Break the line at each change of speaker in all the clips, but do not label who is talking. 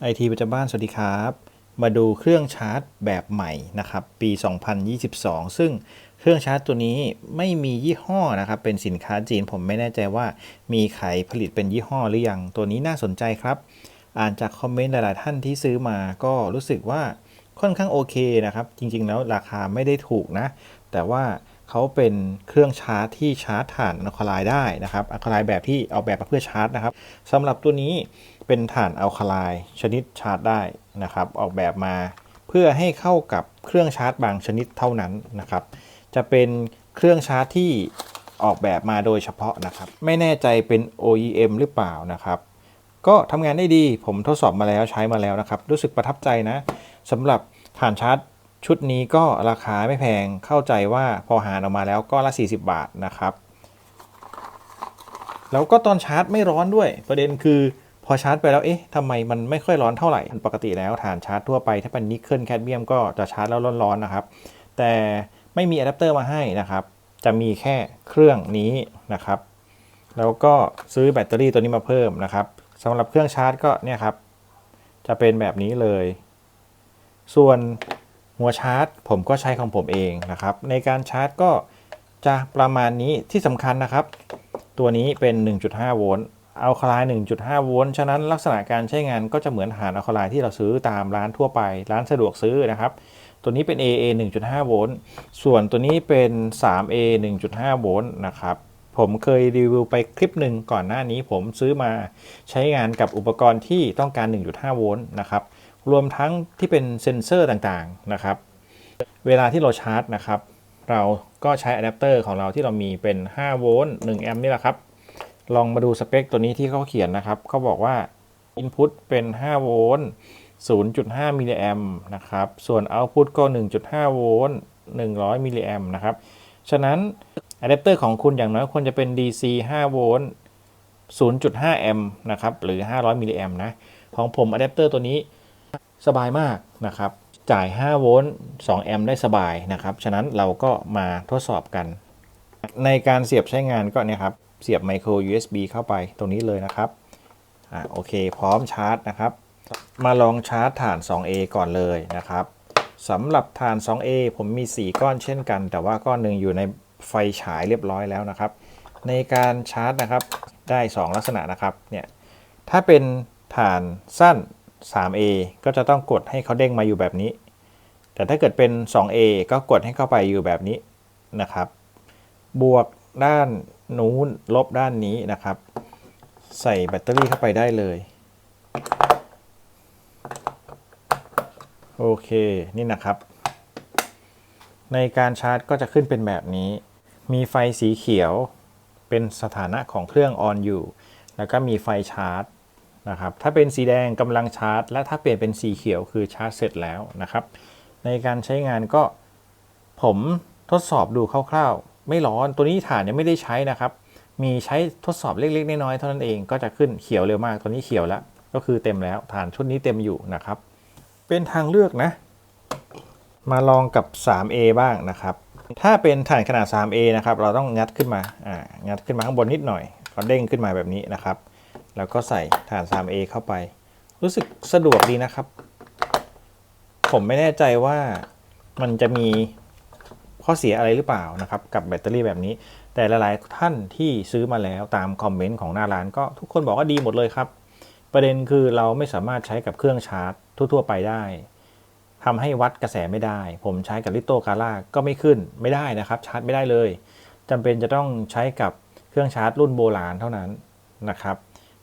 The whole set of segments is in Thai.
ไอทีประจำบ้านสวัสดีครับ มาดูเครื่องชาร์จแบบใหม่นะครับ ปี 2022 ซึ่งเครื่องชาร์จตัวนี้ไม่มียี่ห้อนะครับ เป็นสินค้าจีนผมไม่แน่ใจว่า มีขายผลิตเป็นยี่ห้อหรือยัง ตัวนี้น่าสนใจครับ อ่านจากคอมเมนต์หลาย ๆ ท่านที่ซื้อมาก็รู้สึกว่าค่อนข้างโอเคนะครับ จริง ๆ แล้วราคาไม่ได้ถูกนะ แต่ว่า เขาเป็นเครื่องชาร์จที่ชาร์จถ่านอะคาไลได้นะครับอะคาไลแบบที่เอาแบบมาเพื่อชาร์จนะครับสำหรับตัวนี้เป็นถ่านอะคาไลชนิดชาร์จได้นะครับ ออกแบบมาเพื่อให้เข้ากับเครื่องชาร์จบางชนิดเท่านั้นนะครับ จะเป็นเครื่องชาร์จที่ออกแบบมาโดยเฉพาะนะครับ ไม่แน่ใจเป็น OEM หรือเปล่านะครับ ก็ทำงานได้ดีผมทดสอบมาแล้วใช้มาแล้วนะครับ รู้สึกประทับใจนะสำหรับฐานชาร์จ ชุดนี้ก็ราคาไม่แพงเข้าใจว่าพอหารออกมาแล้วก็ละ 40 บาทนะครับ แล้วก็ตอนชาร์จไม่ร้อนด้วย ประเด็นคือพอชาร์จไปแล้วเอ๊ะทำไมมันไม่ค่อยร้อนเท่าไหร่ปกติแล้วฐานชาร์จทั่วไปถ้าเป็นนิกเกิลแคดเมียมก็จะชาร์จแล้วร้อนๆนะครับ แต่ไม่มีอะแดปเตอร์มาให้นะครับ จะมีแค่เครื่องนี้นะครับ แล้วก็ซื้อแบตเตอรี่ตัวนี้มาเพิ่มนะครับสำหรับเครื่องชาร์จก็เนี่ยครับจะเป็นแบบนี้เลย ส่วน หัวชาร์จ ผมก็ใช้ของผมเองนะครับ ในการชาร์จก็จะประมาณนี้ที่สำคัญนะครับ ตัวนี้เป็น 1.5 โวลต์เอาคลาย1.5 โวลต์ ฉะนั้นลักษณะการใช้งานก็จะเหมือนหานเอาคลายที่เราซื้อตามร้านทั่วไป ร้านสะดวกซื้อนะครับ ตัวนี้เป็น AA 1.5 โวลต์ ส่วนตัวนี้เป็น 3A 1.5 โวลต์นะครับ ผมเคยรีวิวไปคลิปหนึ่งก่อนหน้านี้ผมซื้อมาใช้งานกับอุปกรณ์ที่ต้องการ 1.5 โวลต์นะครับ รวมทั้งที่เป็นเซ็นเซอร์ต่างๆนะครับ เวลาที่เราชาร์จนะครับ เราก็ใช้อะแดปเตอร์ของเราที่เรามีเป็น5โวลต์1แอมป์นี่แหละครับ ลองมาดูสเปคตัวนี้ที่เขาเขียนนะครับเขาบอกว่า Input เป็น5โวลต์0.5มิลลิแอมป์นะครับ ส่วน Output ก็ 1.5โวลต์100มิลลิแอมป์นะครับ ฉะนั้นอะแดปเตอร์ของคุณอย่างน้อยควรจะเป็น DC 5โวลต์0.5แอมป์นะครับ หรือ 500มิลลิแอมป์นะ ของผมอะแดปเตอร์ตัวนี้ สบายมากนะครับ จ่าย 5 โวลต์ 2 แอมป์ได้สบายนะครับ ฉะนั้นเราก็มาทดสอบกัน ในการเสียบใช้งานก็เนี่ยครับ เสียบไมโคร USB เข้าไปตรงนี้เลยนะครับอ่าโอเค พร้อมชาร์จนะครับ มาลองชาร์จฐาน 2A ก่อนเลยนะครับสำหรับฐาน 2A ผมมี 4 ก้อนเช่นกัน แต่ว่าก้อนหนึ่งอยู่ในไฟฉายเรียบร้อยแล้วนะครับ ในการชาร์จนะครับได้ 2 ลักษณะนะครับเนี่ยถ้าเป็นฐานสั้น 3A ก็จะต้องกดให้เขาเด้งมาอยู่แบบนี้ แต่ถ้าเกิดเป็น 2A ก็กดให้เข้าไปอยู่แบบนี้นะครับ บวกด้านนู้นลบด้านนี้นะครับ ใส่แบตเตอรี่เข้าไปได้เลย โอเคนี่นะครับ ในการชาร์จก็จะขึ้นเป็นแบบนี้ มีไฟสีเขียวเป็นสถานะของเครื่องออนอยู่ แล้วก็มีไฟชาร์จ นะครับถ้าเป็นสีแดงกำลังชาร์จ และถ้าเปลี่ยนเป็นสีเขียวคือชาร์จเสร็จแล้วนะครับ ในการใช้งานก็ผมทดสอบดูคร่าวๆ ไม่ร้อนตัวนี้ฐานยังไม่ได้ใช้นะครับ มีใช้ทดสอบเล็กๆน้อยๆเท่านั้นเองก็จะขึ้นเขียวเร็วมากตัวนี้เขียวแล้ว ก็คือเต็มแล้วฐานชุดนี้เต็มอยู่นะครับ เป็นทางเลือกนะ มาลองกับ 3A บ้างนะครับ ถ้าเป็นฐานขนาด 3A นะครับเราต้องงัดขึ้นมาอ่างัดขึ้นมาข้างบนนิดหน่อยก็เด้งขึ้นมาแบบนี้นะครับ แล้วก็ใส่ฐาน 3A เข้าไป รู้สึกสะดวกดีนะครับ ผมไม่แน่ใจว่ามันจะมีข้อเสียอะไรหรือเปล่านะครับ กับแบตเตอรี่แบบนี้ แต่หลายๆท่านที่ซื้อมาแล้วตามคอมเมนต์ของหน้าร้านก็ทุกคนบอกว่าดีหมดเลยครับ ประเด็นคือเราไม่สามารถใช้กับเครื่องชาร์จ ทั่ว ๆ ไปได้ทำให้วัดกระแสไม่ได้ ผมใช้กับลิโตกาล่าก็ไม่ขึ้นไม่ได้นะครับ ชาร์จไม่ได้เลยจำเป็นจะต้องใช้กับเครื่องชาร์จรุ่นโบราณเท่านั้นนะครับ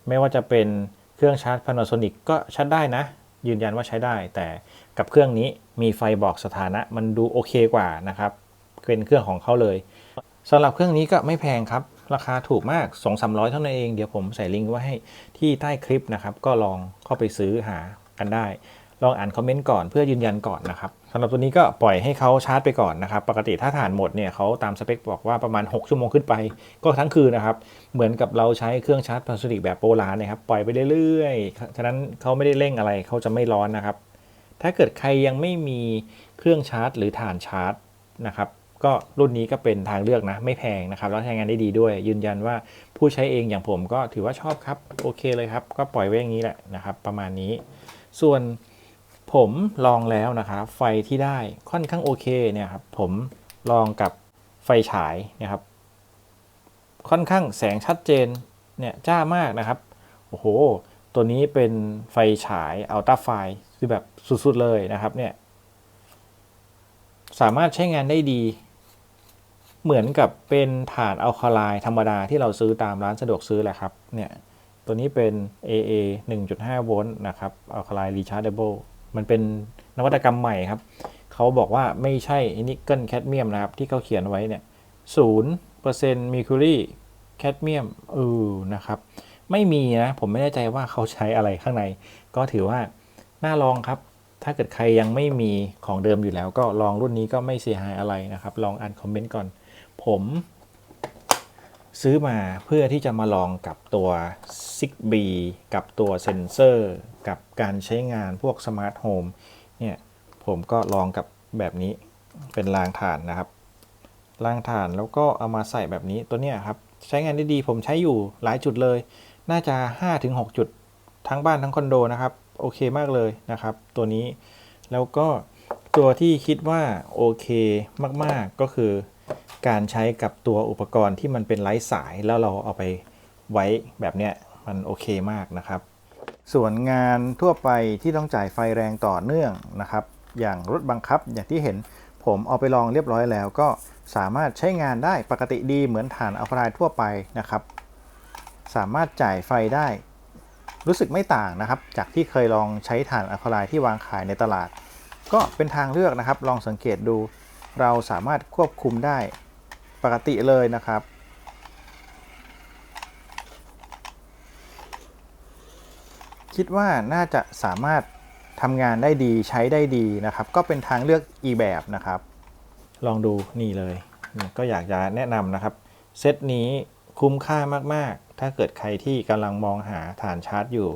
ไม่ว่าจะเป็นเครื่องชาร์จ Panasonic ก็ชาร์จได้นะ ยืนยันว่าใช้ได้ แต่กับเครื่องนี้มีไฟบอกสถานะมันดูโอเคกว่านะครับ เป็นเครื่องของเขาเลยสำหรับเครื่องนี้ก็ไม่แพงครับ ราคาถูกมาก 2 3 0 0 เท่านั้นเอง เดี๋ยวผมใส่ลิงก์ไว้ให้ที่ใต้คลิปนะครับ ก็ลองเข้าไปซื้อหากันได้ ลองอ่านคอมเมนต์ก่อนเพื่อยืนยันก่อนนะครับำหรับตัวนี้ก็ปล่อยให้เขาชาร์จไปก่อนนะครับ ปกติถ้าฐานหมดเนี่ยเขาตามสเปคบอกว่าประมาณ 6 ชั่วโมงขึ้นไป ก็ทั้งคืนนะครับ เหมือนกับเราใช้เครื่องชาร์จพลาสติกแบบโบราณนะครับ ปล่อยไปเรื่อยๆ ฉะนั้นเขาไม่ได้เร่งอะไรเขาจะไม่ร้อนนะครับ ถ้าเกิดใครยังไม่มีเครื่องชาร์จ หรือฐานชาร์จนะครับ ก็รุ่นนี้ก็เป็นทางเลือกนะ ไม่แพงนะครับ แล้วใช้งานได้ดีด้วย ยืนยันว่าผู้ใช้เองอย่างผมก็ถือว่าชอบครับ โอเคเลยครับ ก็ปล่อยไว้อย่างนี้แหละนะครับ ประมาณนี้ ส่วน ผมลองแล้วนะครับไฟที่ได้ค่อนข้างโอเคเนี่ยครับผมลองกับไฟฉายนี่ยครับ ค่อนข้างแสงชัดเจนเนี่ยจ้ามากนะครับโอ้โห ตัวนี้เป็นไฟฉายอัลตราไฟคือแบบสุดๆเลยนะครับเนี่ยสามารถใช้งานได้ดี เหมือนกับเป็นถ่านอัลคาไลธรรมดาที่เราซื้อตามร้านสะดวกซื้อแหละครับเนี่ยตัวนี้เป็น AA 1.5 โวลต์นะครับ Alkaline Rechargeable มันเป็นนวัตกรรมใหม่ครับ เขาบอกว่าไม่ใช่นิกเกิลแคดเมียมนะครับ ที่เขาเขียนไว้เนี่ย0% Mercury แคดเมียมเออนะครับ ไม่มีนะ ผมไม่แน่ใจว่าเขาใช้อะไรข้างใน ก็ถือว่าน่าลองครับ ถ้าเกิดใครยังไม่มีของเดิมอยู่แล้ว ก็ลองรุ่นนี้ก็ไม่เสียหายอะไรนะครับ ลองอ่านคอมเมนต์ก่อน ผมซื้อมาเพื่อที่จะมาลองกับตัว Zigbee กับตัวเซนเซอร์ กับการใช้งานพวกสมาร์ทโฮมเนี่ยผมก็ลองกับแบบนี้เป็นรางฐานนะครับรางฐานแล้วก็เอามาใส่แบบนี้ตัวเนี้ยครับใช้งานได้ดีผมใช้อยู่หลายจุดเลย น่าจะ 5-6 จุดทั้งบ้านทั้งคอนโดนะครับโอเคมากเลยนะครับ ตัวนี้แล้วก็ตัวที่คิดว่าโอเคมากๆก็คือการใช้กับตัวอุปกรณ์ที่มันเป็นไร้สายแล้วเราเอาไปไว้แบบเนี้ยมันโอเคมากนะครับ ส่วนงานทั่วไปที่ต้องจ่ายไฟแรงต่อเนื่องนะครับ อย่างรถบังคับอย่างที่เห็นผมเอาไปลองเรียบร้อยแล้วก็สามารถใช้งานได้ปกติดีเหมือนฐานอัลคาไลน์ทั่วไปนะครับ สามารถจ่ายไฟได้ รู้สึกไม่ต่างนะครับ จากที่เคยลองใช้ถ่านอะคาไลน์ที่วางขายในตลาด ก็เป็นทางเลือกนะครับ ลองสังเกตดู เราสามารถควบคุมได้ปกติเลยนะครับ คิดว่าน่าจะสามารถทำงานได้ดีใช้ได้ดีนะครับ ก็เป็นทางเลือกอีกแบบนะครับ ลองดูนี่เลยก็อยากจะแนะนำนะครับ เซตนี้คุ้มค่ามากๆ ถ้าเกิดใครที่กำลังมองหาฐานชาร์จอยู่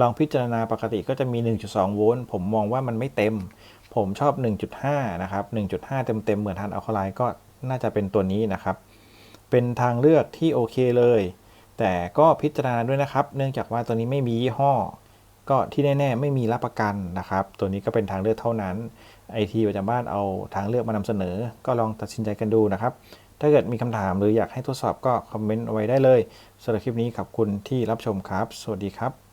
ลองพิจารณาปกติก็จะมี 1.2 โวลต์ผมมองว่ามันไม่เต็ม ผมชอบ 1.5 นะครับ 1.5 เต็มๆ เหมือนทานอัลคาไลน์ก็น่าจะเป็นตัวนี้นะครับ เป็นทางเลือกที่โอเคเลย แต่ก็พิจารณาด้วยนะครับ เนื่องจากว่าตัวนี้ไม่มียี่ห้อ ก็ที่แน่ๆไม่มีรับประกันนะครับ ตัวนี้ก็เป็นทางเลือกเท่านั้นไอทีประจำบ้านเอาทางเลือกมานำเสนอ ก็ลองตัดสินใจกันดูนะครับ ถ้าเกิดมีคำถามหรืออยากให้ทดสอบก็คอมเมนต์เอาไว้ได้เลยสำหรับคลิปนี้ขอบคุณที่รับชมครับ สวัสดีครับ